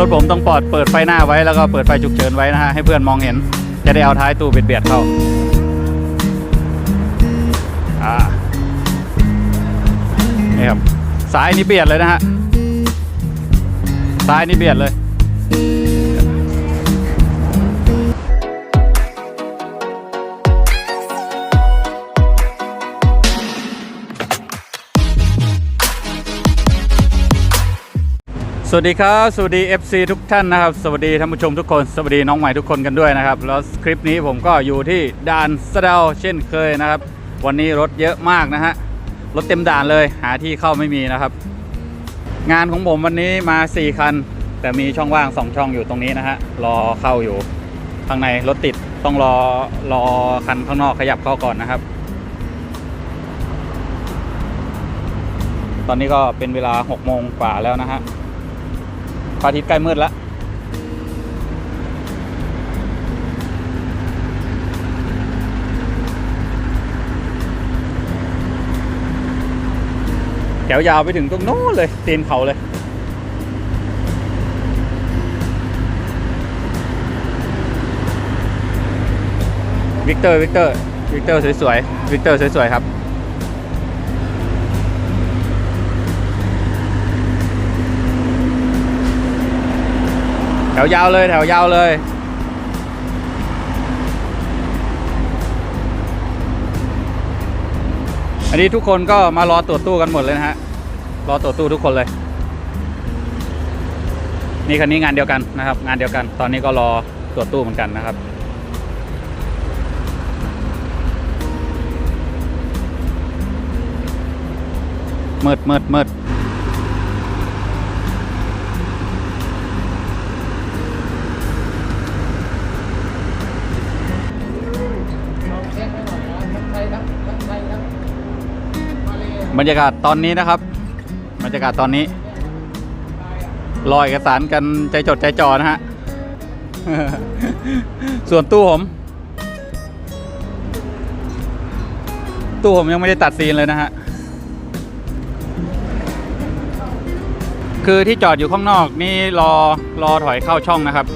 รถผมต้องปอดเปิดไฟหน้าไว้แล้วก็เปิดไฟฉุกเฉินไว้นะฮะให้เพื่อนมองเห็น จะได้เอาท้ายตู้เบียดเบียดเข้าอ่านี่ครับซ้ายนี่เบียดเลยนะฮะซ้ายนี่เบียดเลย สวัสดีครับสวัสดี FC ทุกท่านนะครับ สวัสดีท่านผู้ชมทุกคน สวัสดีน้องใหม่ทุกคนกันด้วยนะครับ แล้วคลิปนี้ผมก็อยู่ที่ด่านสะเดาเช่นเคยนะครับ วันนี้รถเยอะมากนะฮะรถเต็มด่านเลยหาที่เข้าไม่มีนะครับ งานของผมวันนี้มา 4 คัน แต่มีช่องว่าง 2 ช่องอยู่ตรงนี้นะฮะรอเข้าอยู่ข้างในรถติดต้องรอรอคันข้างนอกขยับเข้าก่อนนะครับ ตอนนี้ก็เป็นเวลา6โมงกว่าแล้วนะฮะ พระอาทิตย์ใกล้มืดแล้วแถวยาวไปถึงตรงโน้นเลยตีนเขาเลยวิกเตอร์วิกเตอร์วิกเตอร์สวยๆวิกเตอร์สวยๆครับ ถวยาวเลยแถวยาวเลย อันนี้ทุกคนก็มารอตรวจตู้กันหมดเลยนะฮะ รอตรวจตู้ทุกคนเลย นี่คันนี้งานเดียวกันนะครับ งานเดียวกัน ตอนนี้ก็รอตรวจตู้เหมือนกันนะครับมืดมืดมืด บรรยากาศตอนนี้นะครับ บรรยากาศตอนนี้ รอเอกสารกันใจจดใจจ่อนะฮะ ส่วนตู้ผม ตู้ผมยังไม่ได้ตัดซีนเลยนะฮะ คือที่จอดอยู่ข้างนอกนี่รอรอถอยเข้าช่องนะครับ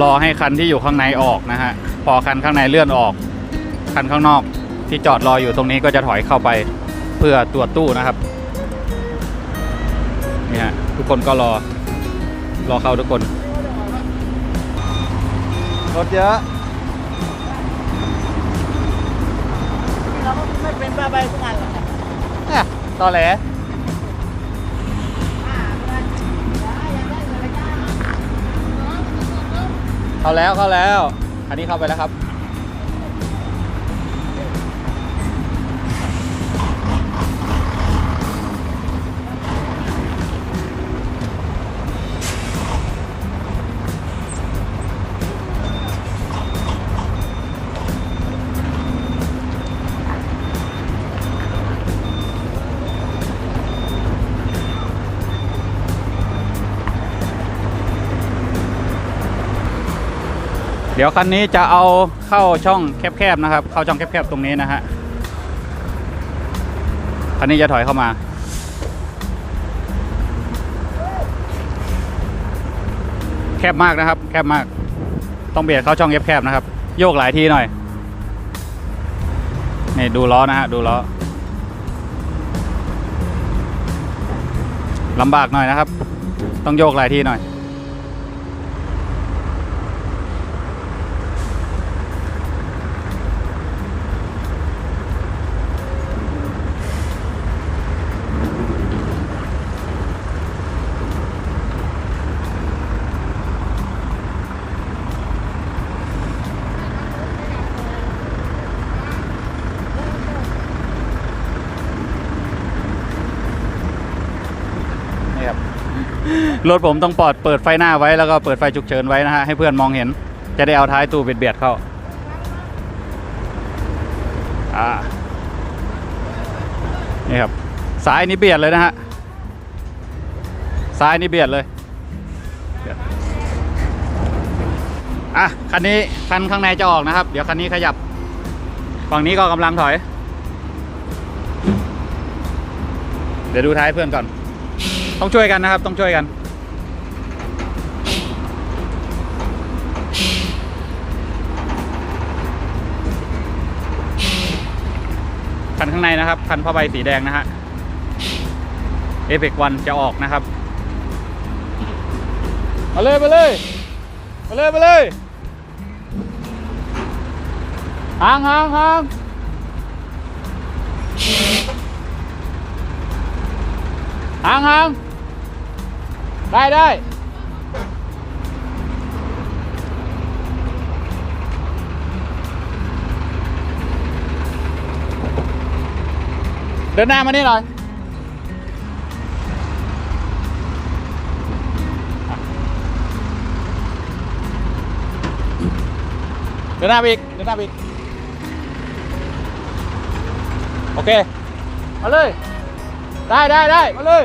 รอให้คันที่อยู่ข้างในออกนะฮะ พอคันข้างในเลื่อนออก คันข้างนอก ที่จอดรออยู่ตรงนี้ก็จะถอยเข้าไปเพื่อตรวจตู้นะครับนี่ฮะทุกคนก็รอรอเข้าทุกคนรถเยอะเราก็ไม่เป็นบ้าใบทุกอันหรอกนะอะตอแหลเข้าแล้วเข้าแล้ว อันนี้เข้าไปแล้วครับ เดี๋ยวคันนี้จะเอาเข้าช่องแคบๆนะครับ เข้าช่องแคบๆตรงนี้นะฮะคันนี้จะถอยเข้ามา แคบมากนะครับ แคบมาก ต้องเบียดเข้าช่องแคบๆนะครับ โยกหลายทีหน่อยนี่ดูล้อนะฮะดูล้อลำบากหน่อยนะครับ ต้องโยกหลายทีหน่อย รถผมต้องปอดเปิดไฟหน้าไว้แล้วก็เปิดไฟฉุกเฉินไว้นะฮะให้เพื่อนมองเห็น จะได้เอาท้ายตู้เบียดๆเข้าอ่านี่ครับซ้ายนี่เบียดเลยนะฮะซ้ายนี่เบียดเลยอะคันนี้คันข้างในจะออกนะครับ เดี๋ยวคันนี้ขยับฝั่งนี้ก็กำลังถอย เดี๋ยวดูท้ายเพื่อนก่อน ต้องช่วยกันนะครับ ต้องช่วยกัน คันข้างในนะครับ คันผ้าใบสีแดงนะฮะเอฟเฟกวันจะออกนะครับ มาเลยมาเลยมาเลยมาเลยห่างห่างห่างห่างห่างได้ได้ เดินหน้ามานี่หน่อยเดินหน้าไปอีกเดินหน้าไปอีกโอเค มาเลย ได้ได้ได้มาเลย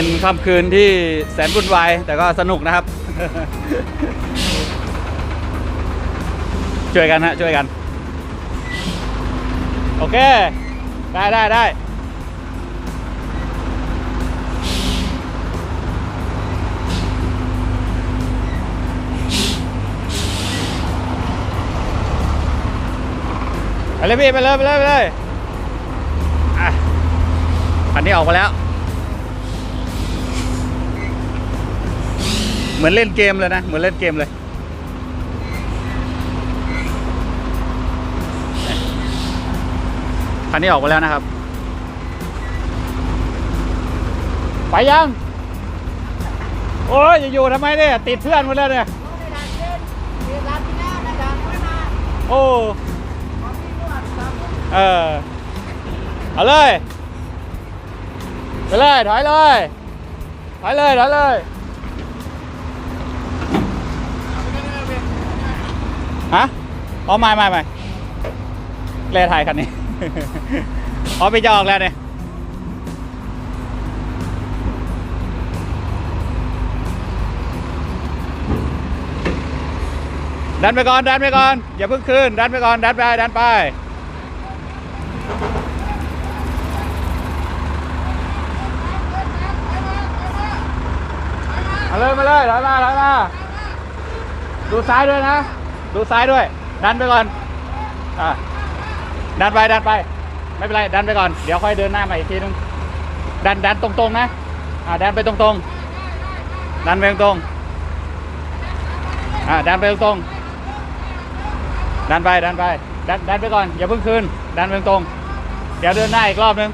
เป็นค่ำคืนที่แสนวุ่นวายแต่ก็สนุกนะครับ ช่วยกันฮะช่วยกัน โอเค ได้ได้ได้ไปเลยพี่ไปเลยไปเลยไปเลยอะคันนี้ออกมาแล้ว เหมือนเล่นเกมเลยนะ เหมือนเล่นเกมเลย คันนี้ออกมาแล้วนะครับ ไปยัง โอ้ยอยู่ทำไมเนี่ยติดเพื่อนหมดแล้วเนี่ย โอ้เออเอาเลย ไปเลย ถอยเลย ถอยเลย ถอยเลย ฮะ อ๋อไม่ไม่ไม่แลถ่ายคันนี้ อ๋อไปจะออกแล้วเนี่ยดันไปก่อนดันไปก่อนอย่าเพิ่งขึ้นดันไปก่อนดันไปดันไปมาเลยมาเลยถอยมาถอยมาดูซ้ายด้วยนะ ดูซ้ายด้วย ดันไปก่อนอ่าดันไปดันไป ไม่เป็นไรดันไปก่อน เดี๋ยวค่อยเดินหน้ามาอีกทีนึง ดันดันตรงๆนะ อ่าดันไปตรงๆ ดันไปตรงๆอ่าดันไปตรงๆ ดันไปดันไป ดันดันไปก่อนอย่าเพิ่งคืน ดันไปตรงๆ เดี๋ยวเดินหน้าอีกรอบนึง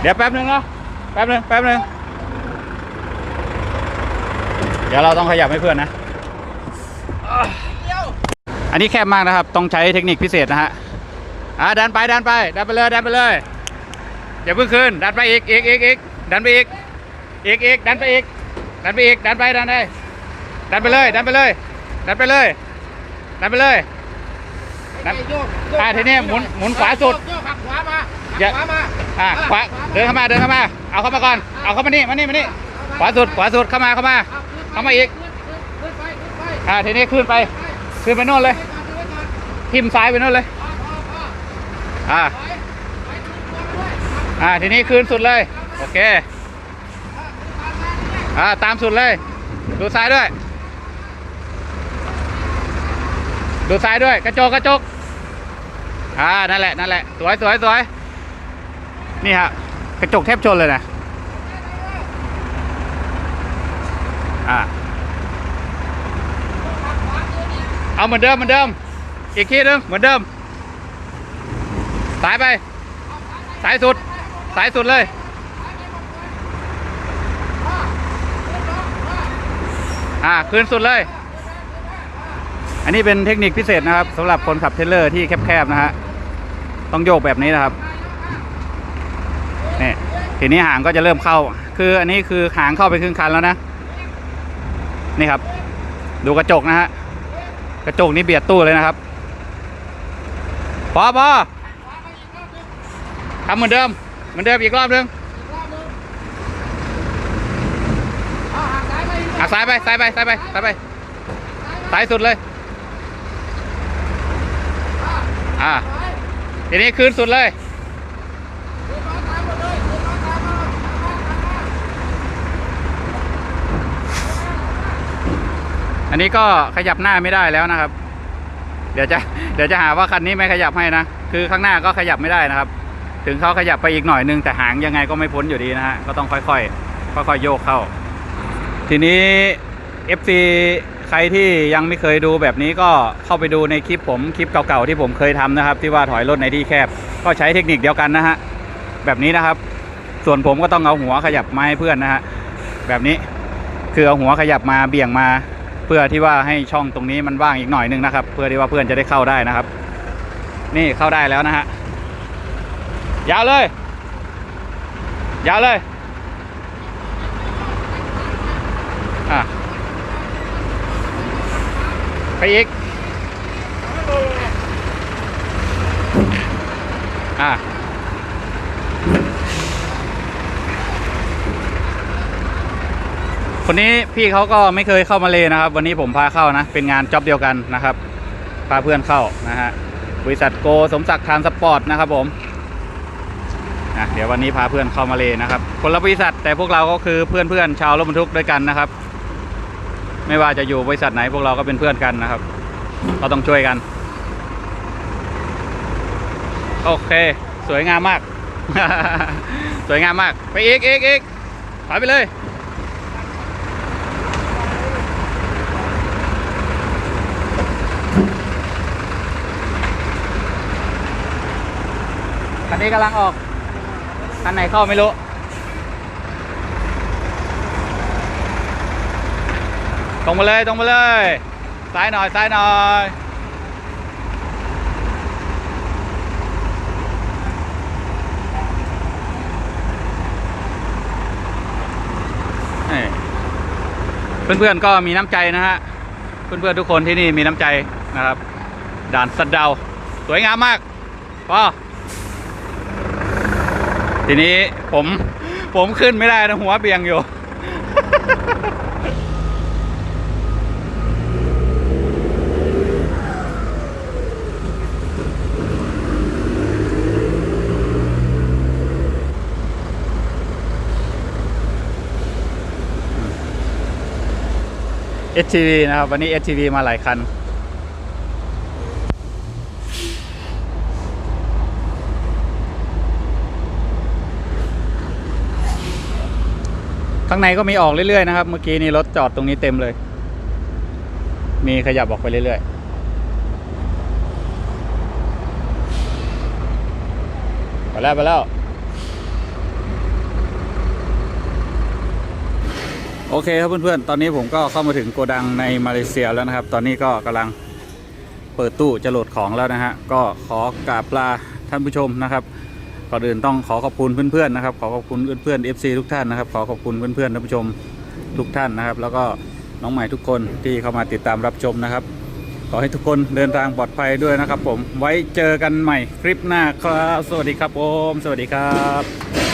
เดี๋ยวแป๊บนึงนะแป๊บนึงแป๊บนึง เดี๋ยวเราต้องขยับให้เพื่อนนะ อันนี้แคบมากนะครับ ต้องใช้เทคนิคพิเศษนะฮะอ่าดันไปดันไปดันไปเลยดันไปเลยอย่าเพิ่งขึ้นดันไปอีกอีกอีกอีกดันไปอีกอีกอีกดันไปอีกดันไปอีกดันไปดันไปดันไปเลยดันไปเลยดันไปเลยดันไปเลยดันอ่าทีนี้หมุนหมุนขวาสุดโยกหักขวามาอย่าขวามาอ่าขวาเดินเข้ามาเดินเข้ามา เอาเข้ามาก่อนเอาเข้ามานี่มานี่มานี่ขวาสุดขวาสุดเข้ามาเข้ามาเข้ามาอีกขึ้นไปขึ้นไปอ่าทีนี้ขึ้นไป ขึ้นไปโน่นเลย ทิมซ้ายไปโน่นเลย อ่า อ่า ทีนี้คืนสุดเลย โอเค อ่า ตามสุดเลย ดูซ้ายด้วย ดูซ้ายด้วย กระจก กระจก อ่า นั่นแหละ นั่นแหละ สวยสวยสวย นี่ฮะ กระจกแทบชนเลยนะ อ่า เอาเหมือนเดิมเหมือนเดิม อีกทีหนึงเหมือนเดิม สายไป สายสุด สายสุดเลย อ่า คืนสุดเลย อันนี้เป็นเทคนิคพิเศษนะครับสำหรับคนขับเทรลเลอร์ที่แคบๆนะฮะ ต้องโยกแบบนี้นะครับ นี่ ทีนี้หางก็จะเริ่มเข้า คืออันนี้คือหางเข้าไปครึ่งคันแล้วนะ นี่ครับ ดูกระจกนะฮะ กระจกนี้เบียดตู้เลยนะครับพอพอทำเหมือนเดิม เหมือนเดิมอีกรอบนึงอาหักซ้ายไปอีกหักซ้ายไปซ้ายไปซ้ายไปซ้ายไปซ้ายสุดเลย อ่าทีนี้คืนสุดเลย อันนี้ก็ขยับหน้าไม่ได้แล้วนะครับ เดี๋ยวจะเดี๋ยวจะหาว่าคันนี้ไม่ขยับให้นะ คือข้างหน้าก็ขยับไม่ได้นะครับ ถึงเขาขยับไปอีกหน่อยนึงแต่หางยังไงก็ไม่พ้นอยู่ดีนะฮะ ก็ต้องค่อยๆ ค่อยๆ โยกเข้า ทีนี้ FC ใครที่ยังไม่เคยดูแบบนี้ก็เข้าไปดูในคลิปผมคลิปเก่าๆที่ผมเคยทำนะครับ ที่ว่าถอยรถในที่แคบ ก็ใช้เทคนิคเดียวกันนะฮะแบบนี้นะครับ ส่วนผมก็ต้องเอาหัวขยับมาให้เพื่อนนะฮะแบบนี้คือเอาหัวขยับมาเบี่ยงมา เพื่อที่ว่าให้ช่องตรงนี้มันว่างอีกหน่อยนึงนะครับ เพื่อที่ว่าเพื่อนจะได้เข้าได้นะครับ นี่เข้าได้แล้วนะฮะยาวเลยยาวเลยอะไปอีกอะ คนนี้พี่เขาก็ไม่เคยเข้ามาเลยนะครับ วันนี้ผมพาเข้านะ เป็นงานจ็อบเดียวกันนะครับ พาเพื่อนเข้านะฮะ บริษัทโกสมศักดิ์ทานสปอร์ตนะครับผมนะเดี๋ยววันนี้พาเพื่อนเข้ามาเลยนะครับ คนละบริษัทแต่พวกเราก็คือเพื่อนๆชาวรถบรรทุกด้วยกันนะครับ ไม่ว่าจะอยู่บริษัทไหนพวกเราก็เป็นเพื่อนกันนะครับ ก็ต้องช่วยกัน โอเค สวยงามมาก สวยงามมาก ไปอีกอีกอีกถอยไปเลย คันนี้กำลังออกคันไหนเข้าไม่รู้ตรงมาเลยตรงมาเลยซ้ายหน่อยซ้ายหน่อยเพื่อนๆก็มีน้ำใจนะฮะเพื่อนๆทุกคนที่นี่มีน้ำใจนะครับ ด่านสัดเดาสวยงามมากก็ ทีนี้ผมผมขึ้นไม่ได้นะหัวเบียงอยู่ STV นะครับ วันนี้ STV มาหลายคัน ข้างในก็มีออกเรื่อยๆนะครับ เมื่อกี้นี่รถจอดตรงนี้เต็มเลย มีขยับออกไปเรื่อยๆไปแล้วไปแล้ว โอเคครับเพื่อนๆ ตอนนี้ผมก็เข้ามาถึงโกดังในมาเลเซียแล้วนะครับ ตอนนี้ก็กำลังเปิดตู้จะโหลดของแล้วนะฮะ ก็ขอกราบลาท่านผู้ชมนะครับ ก่อนอื่นต้องขอขอบคุณเพื่อนๆนะครับ ขอขอบคุณเพื่อนๆ FC ทุกท่านนะครับ ขอขอบคุณเพื่อนๆท่านผู้ชมทุกท่านนะครับ แล้วก็น้องใหม่ทุกคนที่เข้ามาติดตามรับชมนะครับ ขอให้ทุกคนเดินทางปลอดภัยด้วยนะครับ ผมไว้เจอกันใหม่คลิปหน้าครับ สวัสดีครับผม สวัสดีครับ